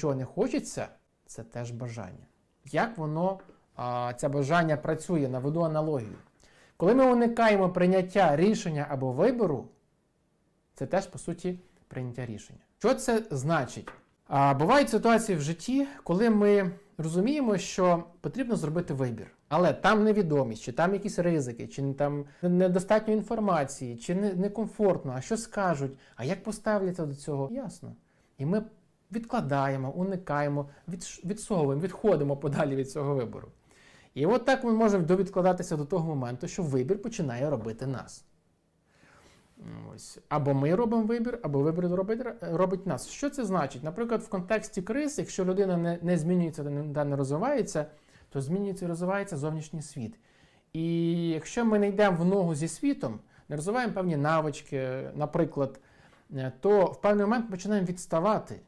чого не хочеться, це теж бажання. Як воно, а, це бажання працює, наведу аналогію. Коли ми уникаємо прийняття рішення або вибору, це теж по суті прийняття рішення. Що це значить? А, бувають ситуації в житті, коли ми розуміємо, що потрібно зробити вибір, але там невідомість, чи там якісь ризики, чи там недостатньо інформації, чи не- некомфортно, а що скажуть, а як поставляться до цього, ясно. І ми відкладаємо, уникаємо, відсовуємо, відходимо подалі від цього вибору. І от так ми можемо довідкладатися до того моменту, що вибір починає робити нас. Ось. Або ми робимо вибір, або вибір робить, робить нас. Що це значить? Наприклад, в контексті криз, якщо людина не, не змінюється та не, не розвивається, то змінюється і розвивається зовнішній світ. І якщо ми не йдемо в ногу зі світом, не розвиваємо певні навички, наприклад, е, то в певний момент починаємо відставати